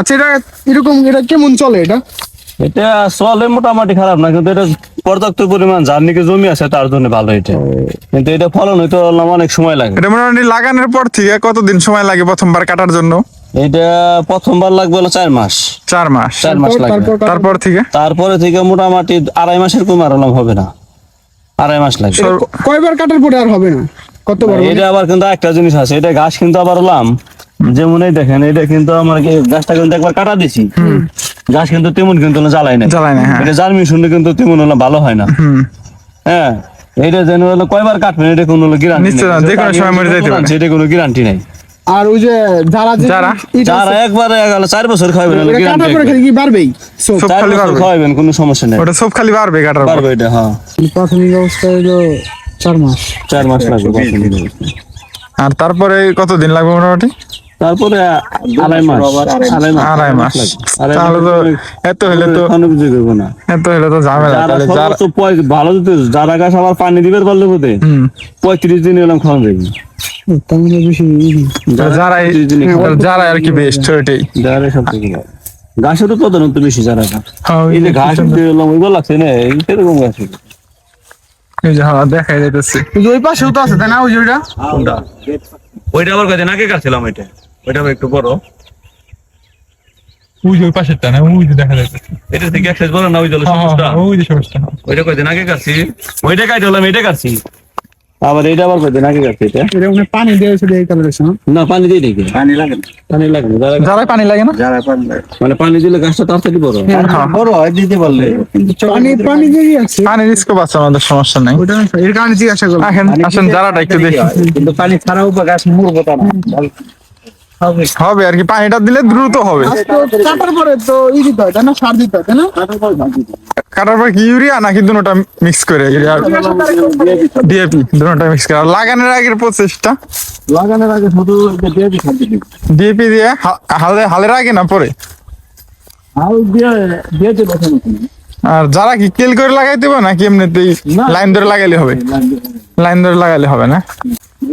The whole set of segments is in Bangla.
আচ্ছা এটা এরকম এটা কেমন চলে এটা? এটা চলে মোটামুটি খারাপ না কিন্তু এটা পর্যাপ্ত পরিমাণ যার নাকি জমি আছে তার জন্য ভালো এটা। কিন্তু এটা ফলন হইতে অনেক সময় লাগে। এটা মোটামুটি লাগানোর পর থেকে কতদিন সময় লাগে প্রথমবার কাটার জন্য? এটা প্রথমবার লাগবে হলো চার মাস। চার মাস। চার মাস লাগবে। তারপর থেকে? তারপরে থেকে মোটামুটি আড়াই মাসের কম আর হবে না। আড়াই মাস লাগবে। কয়বার কাটার পরে আর হবে না? কতবার মানে? এটা আবার কিন্তু একটা জিনিস আছে এটা ঘাস কিন্তু আবার হলাম যেমন এই দেখেন এটা কিন্তু আমার কি গাছটা কিন্তু একবার কাটা দিছি। গাছ কিন্তু তেমন কিন্তু জ্বালাই না জ্বালায় না, হ্যাঁ। এটা জার্মি শুনলে কিন্তু তেমন হলো ভালো হয় না। হ্যাঁ এটা যেন হলো কয়বার কাটবেন এটা কোনো গ্যারান্টি নিশ্চয় না, যে কোনো সময় মরে যাইতে পারে। এটা কোনো গ্যারান্টি নাই। আর ওই যে যারা যারা? যারা একবার গেল চার বছর এটা কাটার পরে খালি কি বাড়বেই? সব খালি কোনো সমস্যা নেই। ওটা সব খালি বাড়বে কাটার পর। পারবে এটা হ্যাঁ। প্রাথমিক অবস্থা হলো চার মাস। চার মাস লাগবে আর তারপরে কতদিন লাগবে মোটামুটি? তারপরে আড়াই মাস আড়াই মাস আড়াই মাস। আড়াই তাহলে তো এত হলে তো কিছু না। এত হলে তো ঝামেলা। তাহলে যারা ভালো যদি যারা গাছ আবার পানি দিবে পারলে বোধে। পঁয়ত্রিশ দিন এলাম যারা আর কি বেস্ট ওইটাই। যারা সব থেকে। ঘাসেরও প্রধানত বেশি যারা গাছ। হ্যাঁ, এই যে ঘাস দিয়ে এলাম ওইগুলো লাগছে না? সেরকম গাছ এই যে হ্যাঁ দেখাই যাইতেছে। ওই পাশেও তো আছে তাই না? ওই ওইটা? ওইটা আবার কয়দিন আগে কাটছিলাম ওইটা। ওইটা একটু বড়। ওই যে ওই পাশেরটা না ওই যে দেখা যাইতেছে। এটা থেকে এক বড় না ওই হ্যাঁ, হ্যাঁ, ওই যে হ্যাঁ। ওইটা কয়দিন আগে কাটছি? ওইটা কাটে হলাম এটা কাটছি। আবার এটা আবার কয়দিন আগে কাটছি এটা? এটা মানে পানি দিয়েছে এই কালার আছে না না পানি দিয়ে দেখি। পানি লাগে না। পানি লাগে না। যারা- যারা পানি লাগে মানে পানি দিলে গাছটা তাড়াতাড়ি বড়। হ্যাঁ। বড় হয় দিতে পারলে। পানি পানি দিয়ে আছে। পানি রিস্ক আছে আমাদের সমস্যা নাই। ওইটা এর কারণে জিজ্ঞাসা করলাম। আসেন আসেন যারাটা একটু দেখি। কিন্তু পানি ছাড়াও গাছ মরবো তা না। হবে। আর কি পানিটা দিলে দ্রুত হবে। কাটার পরে তো ই দিতে হয় তাই না? সার দিতে হয় তাই না? কাটার পর কি ইউরিয়া নাকি দুটোটা মিক্স করে ডিএপি দুটোটা মিক্স করে। লাগানোর আগের প্রসেসটা লাগানোর আগে শুধু খাদ্য ডিএপি দিয়ে হালে হালের আগে না পরে? আর দিয়ে বসানো আর যারা কি কেল করে লাগাই দেবো নাকি এমনিতেই লাইন ধরে লাগাইলে হবে? লাইন ধরে লাগাইলে হবে না?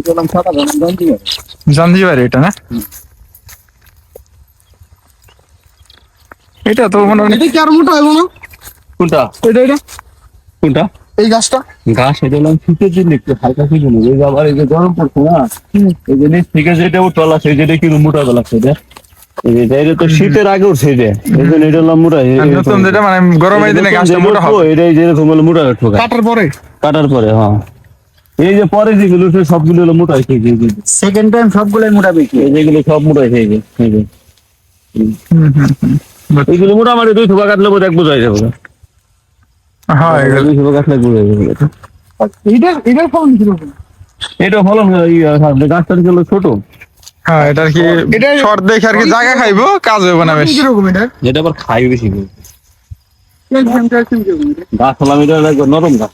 সাদা এটা না? এটা তো মনে হয় এটা কি আর মোটা হইব না? কোনটা? এটা এটা। কোনটা? এই গাছটা? ঘাস এটা হলাম শীতের দিন একটু হালকা শীতের এই আবার এই যে গরম পড়ছে না এই যে নিচ থেকে যেটা উঠলা সেই যেটা কি মোটা গলা সেটা এটা তো শীতের আগে উঠছে যে। এই জন্য এটা হলাম মোটা নতুন যেটা মানে গরমের দিনে গাছটা মোটা হবে। যেরকম হলো মোটা কাটার পরে? কাটার পরে হ্যাঁ। এই যে পরে যেগুলো সবগুলো হলো মোটা হয়েছে এই যে সেকেন্ড টাইম সবগুলাই মোটা বেশি এই যেগুলো সব মোটা হয়েছে এই যে এই যে হুম, হুম, হুম। মোটামুটি দুই থোপা কাটলে বোধ এক বোঝাই যাবে। হ্যাঁ এগুলো- দুই থোপা কাটলে বোঝাই যাবে। এটা এটার ফলন কীরকম? এটা ফলন হয়, গাছটা ছিল ছোট। হ্যাঁ এটা আর কি এটা- শর্ট দেখে আর কি জায়গা খাইবো? কাজ হবে না বেশ। কীরকম এটা? এটা আবার খাই বেশি গাছ হলাম এটা নরম গাছ।